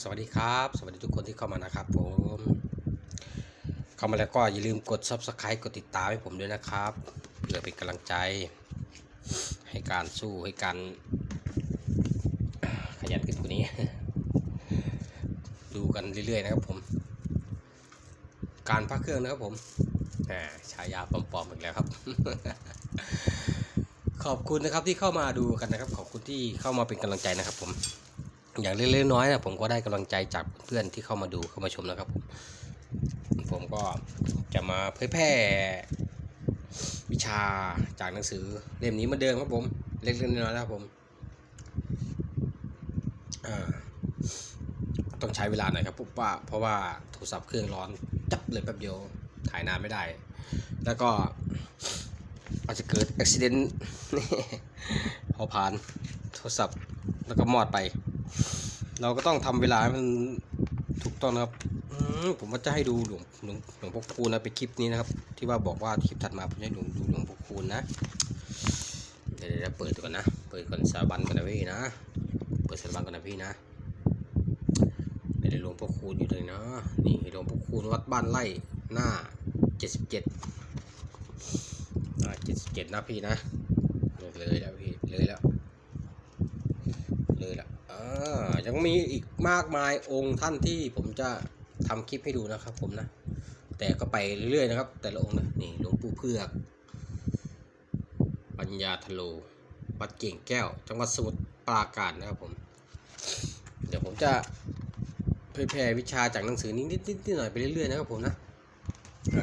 สวัสดีครับ สวัสดีทุกคนที่เข้ามานะครับผม เข้ามาแล้วก็อย่าลืมกด subscribe กดติดตามให้ผมด้วยนะครับเพื่อเป็นกำลังใจ ให้การสู้ให้การขยันขึ้นกว่านี้ ดูกันเรื่อยๆนะครับผม การพักเครื่องนะครับผมฉายาปลอมๆอีกแล้วครับ ขอบคุณนะครับที่เข้ามาดูกันนะครับ ขอบคุณที่เข้ามาเป็นกำลังใจนะครับผม อย่างเล็กๆน้อยๆนะผมก็ได้กำลังใจจากเพื่อนที่เข้ามาดูเข้ามาชมนะครับผมผมก็จะมาเผยแพร่วิชาจากหนังสือเล่มนี้มาเดิมครับผม เล็กๆน้อยๆนะครับผมต้องใช้เวลาหน่อยครับปุ๊บว่าเพราะว่าโทรศัพท์เครื่องร้อนจับเลยแป๊บเดียวถ่ายนานไม่ได้ แล้วก็อาจจะเกิดอุบิเหตุพอผ่านโทรศัพท์แล้วก็มอดไป เราก็ต้องทำเวลามันถูกต้องนะครับอผมว่าจะให้ดูหลวงหลวงหลวงพ่อคูณนะไปคลิปนี้นะครับ ที่ว่าบอกว่าคลิปถัดมาผมจะห้ดูดูหลวงพ่อคูณนะเดี๋ยวเดี๋ยวเปิดก่อนนะเปิดก่อนสาบันก่อนนะพี่นะเปิดสาบันก่อนนะพี่นะเดี๋ยวหลวงพ่อคูณอยู่เลยนะนี่หลวงพ่อคูณวัดบ้านไร่หน้าเจ็ดสิบเจ็ดเจ็ดสิบเจ็ดนะพี่นะเลยแล้วพี่เลยแล้วเลยละอ่า ยังมีอีกมากมายองค์ท่านที่ผมจะทำคลิปให้ดูนะครับ ผมนะ แต่ก็ไปเรื่อยๆนะครับ แต่ละองค์นะนี่หลวงปู่เพือกปัญญาทะโลวัดเก่งแก้ว จังหวัดสมุทรปราการนะครับผม เดี๋ยวผมจะเผยแพร่วิชาจากหนังสือนี้นิดๆหน่อยๆไปเรื่อยๆนะครับผมนะ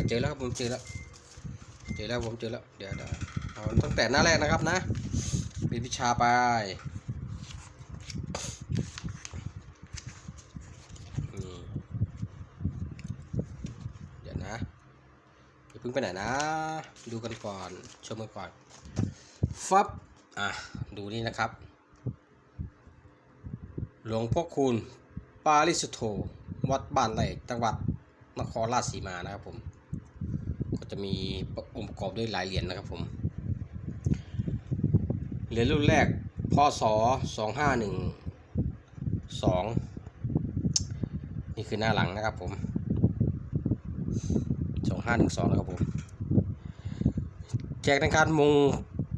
เจอแล้วครับผมเจอแล้วเจอแล้วผมเจอแล้วเดี๋ยวเดี๋ยวเอาตั้งแต่หน้าแรกนะครับนะเป็นวิชาไป นี่เดี๋ยวนะ ไปไหนนะ ดูกันก่อน ชมกันก่อน ฟับ อะ ดูนี่นะครับ หลวงพ่อคูณ ปาริสุโธ วัดบ้านไร่จังหวัดนครราชสีมานะครับผม ก็จะมีองค์ประกอบด้วยหลายเหรียญนะครับผม เหรียญรุ่นแรก พศ2512นี่คือหน้าหลังนะครับผม 2512นะครับผมแจกในการมง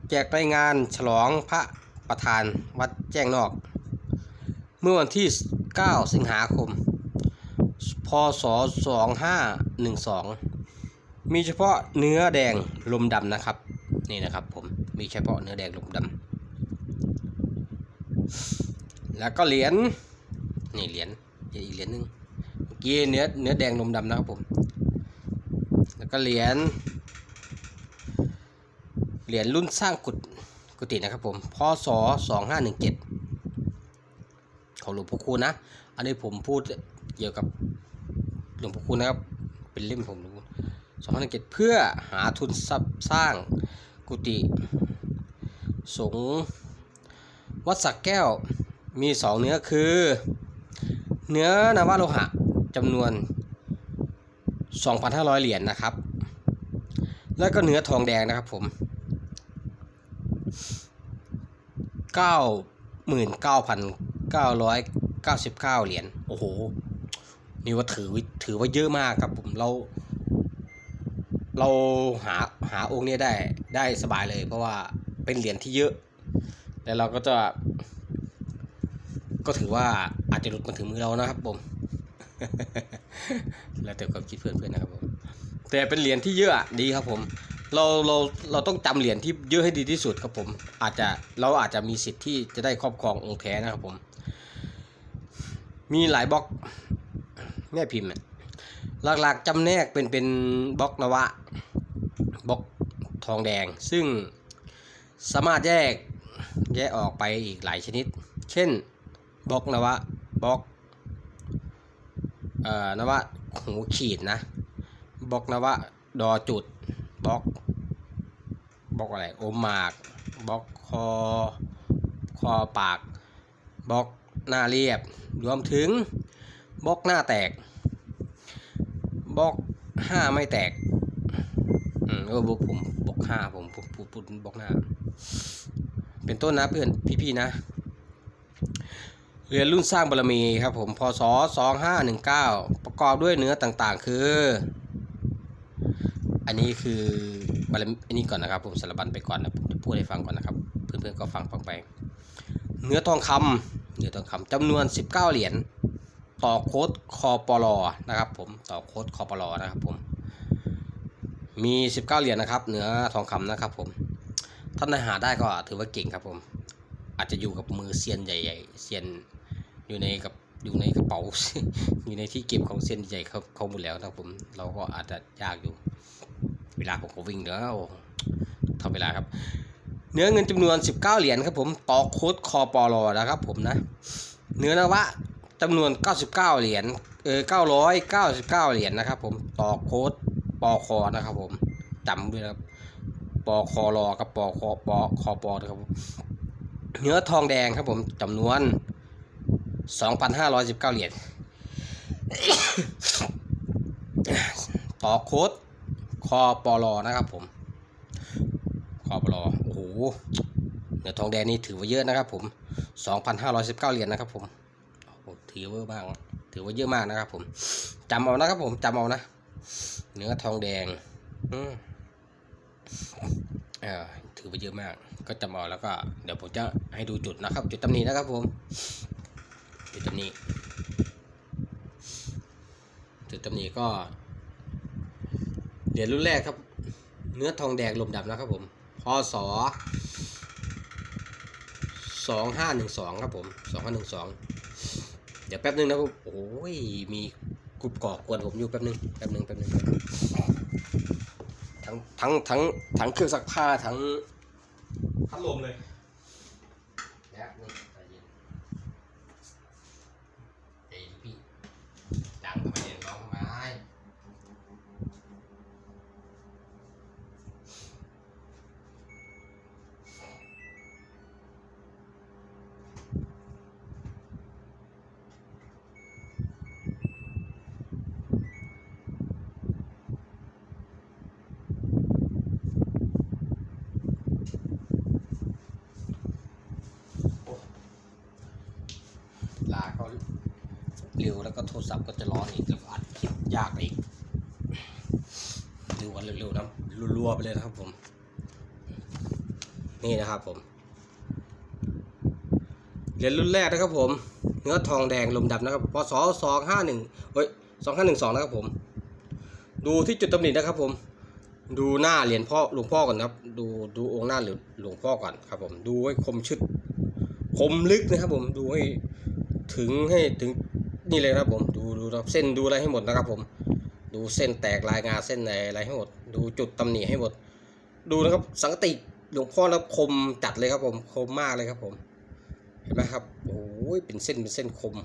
แจกในงานฉลองพระประธานวัดแจ้งนอก เมื่อวันที่ 9 สิงหาคม พศ 2512 มีเฉพาะเนื้อแดงลมดำนะครับ นี่นะครับผมมีเฉพาะเนื้อแดงลมดำแล้วก็เหรียญนี่เหรียญอีกเหรียญนึงเมื่อกี้เนื้อเนื้อแดงลมดำนะครับผม แล้วก็เหรียญเหรียญรุ่นสร้างกุฏกุฏินะครับผมพศสองห้าหนึ่งเจ็ดของหลวงพ่อคูณนะ อันนี้ผมพูดเกี่ยวกับหลวงพ่อคูณนะครับ เป็นเล่มผมสองห้าหนึ่งเจ็ดเพื่อหาทุนสสร้างกุฏิสงฆ์วัดสักแก้วมีสองเนื้อคือ เนื้อนวโลหะจำนวน 2,500 เหรียญนะครับ แล้วก็เนื้อทองแดงนะครับผม99,999เหรียญ โอ้โห นี่ว่าถือถือว่าเยอะมากครับผมเรา เราหาหาองค์นี้ได้ได้สบายเลย เพราะว่าเป็นเหรียญที่เยอะแล้วเราก็จะ ก็ถือว่าอาจจะหลุดมาถึงมือเรานะครับผม แล้วแต่ความคิดเพื่อนๆนะครับผมแต่เป็นเหรียญที่เยอะดีครับผม เราเราเราต้องจำเหรียญที่เยอะให้ดีที่สุดครับผม อาจจะเราอาจจะมีสิทธิ์ที่จะได้ครอบครององค์แท้นะครับผม มีหลายบล็อกแม่พิมพ์หลักๆจำแนกเป็นเป็นบล็อกนวะบล็อกทองแดง ซึ่งสามารถแยกแยกออกไปอีกหลายชนิด เช่นบล็อกนวะบล็อก เอ่อนวะหูขีดนะบล็อกนวะดอจุดบล็อกบล็อกอะไรโอมากบล็อกคอคอปากบล็อกหน้าเรียบ รวมถึงบล็อกหน้าแตกบล็อกห้าไม่แตกอืมเออบล็อกผมบล็อกห้าผมพูดพูดพูดบล็อกหน้า เป็นต้นนะเพื่อนพี่ๆนะ เรียนรุ่นสร้างบารมีครับผม พศ 2519 ประกอบด้วยเนื้อต่างๆ คือ อันนี้คือบารมีอันนี้ก่อนนะครับผมสารบัญไปก่อนนะผมจะพูดให้ฟังก่อนนะครับ เพื่อนๆก็ฟังฟังไป เนื้อทองคำเนื้อทองคำจำนวน 19 เหรียญต่อโค้ดคอปลอนะครับผมต่อโค้ดคอปลอนะครับผมมี 19 เหรียญนะครับเนื้อทองคำนะครับผมท่านใดหาได้ก็ถือว่าเก่งครับผม อาจจะอยู่กับมือเซียนใหญ่ๆเซียน อยู่ในกับอยู่ในกระเป๋า อยู่ในที่เก็บของเซียนใหญ่เขาเขาหมดแล้วนะผม เราก็อาจจะยากอยู่ เวลาผมก็วิ่งเดี๋ยวโอ้ทำเวลาครับ เนื้อเงินจำนวน 19 เหรียญครับผมต่อโค้ดคอปลอนะครับผมนะ เนื้อนวะจำนวน 99 เหรียญเออ999 เหรียญนะครับผมต่อโค้ดปอคอนะครับผมจำด้วยนะครับปอคอรอกับปอคอปอคอปอนะครับเนื้อทองแดงครับผมจำนวน 2,519 เหรียญ ต่อโค้ดคอปลอนะครับผม คอปลอโอ้โหเนื้อทองแดงนี่ถือว่าเยอะนะครับผม 2,519 เหรียญนะครับผมโอ้โหถือว่าเยอะมากถือว่าเยอะมากนะครับผมจำเอานะครับผมจำเอานะ เนื้อทองแดงเอ่าถือว่าเยอะมาก ก็จำเอาแล้วก็ เดี๋ยวผมจะให้ดูจุดนะครับ จุดตำหนินะครับผม จุดตำหนิจุดตำหนิก็เหรียญรุ่นแรกครับ เนื้อทองแดงลมดำนะครับผมพศสองห้าหนึ่งสองครับผมสองห้าหนึ่งสองเดี๋ยวแป๊บนึงนะครับโอ้ยมีกรุบกรอกกวนผมอยู่แป๊บนึงแป๊บนึงแป๊บนึงแป๊บนึงทั้งทั้งทั้งทั้งเครื่องซักผ้าทั้งพัดลมเลยแป๊บนึงใจเย็นเอ้ยพี่ดังทำไมเย็นร้องทำไม ลาก็เร็ว แล้วก็โทรศัพท์ก็จะร้อนอีกแล้วก็อัดคลิปยากอีกดูกันเร็วๆนะรัวๆไปเลยนะครับผม นี่นะครับผมเหรียญรุ่นแรกนะครับผม เนื้อทองแดงลมดำนะครับพศสองห้าหนึ่งเฮ้ยสองห้าหนึ่งสองนะครับผม ดูที่จุดตำหนินะครับผม ดูหน้าเหรียญพ่อหลวงพ่อก่อนครับ ดูดูองค์หน้าหรือหลวงพ่อก่อนครับ ผม ดูให้คมชึด คมลึกนะครับผม ดูให้ถึงให้ถึง นี่เลยนะครับผมดูดูครับเส้นดูอะไรให้หมดนะครับผม ดูเส้นแตกลายงาเส้นไหนอะไรให้หมด ดูจุดตำหนิให้หมด ดูนะครับสังกติหลวงพ่อแล้วคมจัดเลยครับผมคมมากเลยครับผม เห็นไหมครับโอ้ยเป็นเส้นเป็นเส้นคม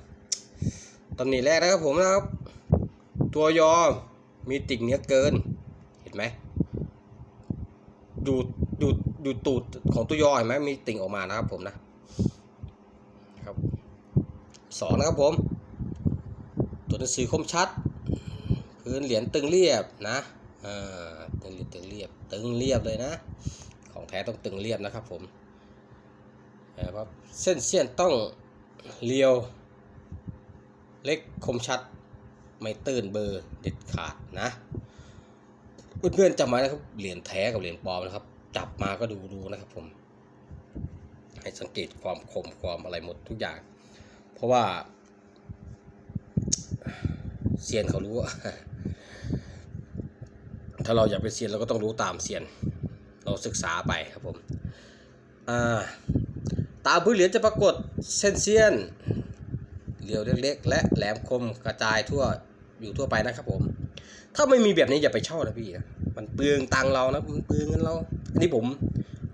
ตำหนิแรกนะครับผมนะครับ ตัวยอมีติ่งเนื้อเกิน เห็นไหมดูดูดูตูดของตัวยอเห็นไหมมีติ่งออกมานะครับผมนะครับสองนะครับผม ตัวหนังสือคมชัด พื้นเหรียญตึงเรียบนะอ่าตึงเรียบตึงเรียบตึงเรียบเลยนะ ของแท้ต้องตึงเรียบนะครับผมนะครับเส้นเสี้ยนต้องเรียว เล็กคมชัด ไม่ตื้นเบอร์เด็ดขาดนะเพื่อนๆจำไว้นะครับเหรียญแท้กับเหรียญปลอมนะครับ จับมาก็ดูดูนะครับผมให้สังเกตความคมความอะไรหมดทุกอย่าง เพราะว่า เซียนเขารู้ ถ้าเราอยากเป็นเซียนเราก็ต้องรู้ตามเซียน เราศึกษาไปครับผม อ่า ตาพื้นเหรียญจะปรากฏเส้นเซียนเรียวเล็กๆ และแหลมคมกระจายทั่วอยู่ทั่วไปนะครับผม ถ้าไม่มีแบบนี้อย่าไปเช่านะพี่นะ มันเปลืองตังเรานะ มันเปลืองเงินเรา อันนี้ผม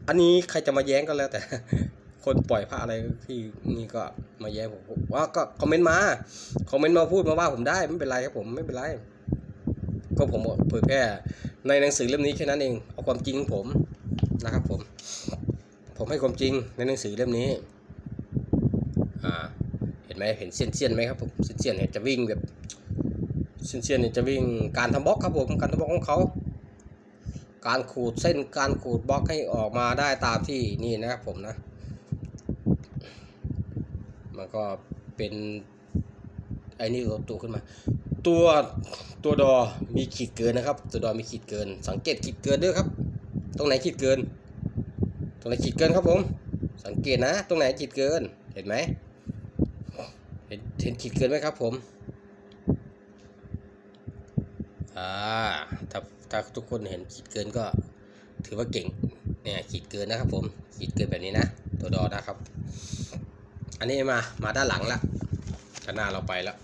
อันนี้ใครจะมาแย้งก็แล้วแต่ คนปล่อยพระอะไรที่นี่ก็มาแย้ผมว่าก็คอมเมนต์มาคอมเมนต์มาพูดมาว่าผมได้ไม่เป็นไรครับผมไม่เป็นไรก็ผมเผยแพร่ในหนังสือเล่มนี้แค่นั้นเองเอาความจริงของผมนะครับผม ผมให้ความจริงในหนังสือเล่มนี้อ่าเห็นไหมเห็นเส้นเสี้ยนไหมครับผมเส้นเสี้ยนเห็นจะวิ่งแบบเส้นเสี้ยนเนี่ยจะวิ่งการทำบล็อกครับผมการทำบล็อกของเขาการขูดเส้นการขูดบล็อกให้ออกมาได้ตามที่นี่นะครับผมนะ มันก็เป็นไอ้นี่ตัวขึ้นมา ตัวตัวดอมีขีดเกินนะครับ ตัวดอมีขีดเกิน สังเกตขีดเกินด้วยครับ ตรงไหนขีดเกิน ตรงไหนขีดเกินครับผม สังเกตนะ ตรงไหนขีดเกิน เห็นไหมเห็นเห็นขีดเกินไหมครับผมอ่าถ้าถ้าทุกคนเห็นขีดเกินก็ถือว่าเก่งเนี่ยขีดเกินนะครับผมขีดเกินแบบนี้นะ ตัวดอนะครับ อันนี้มา มาด้านหลังละด้านหน้าเราไปแล้ว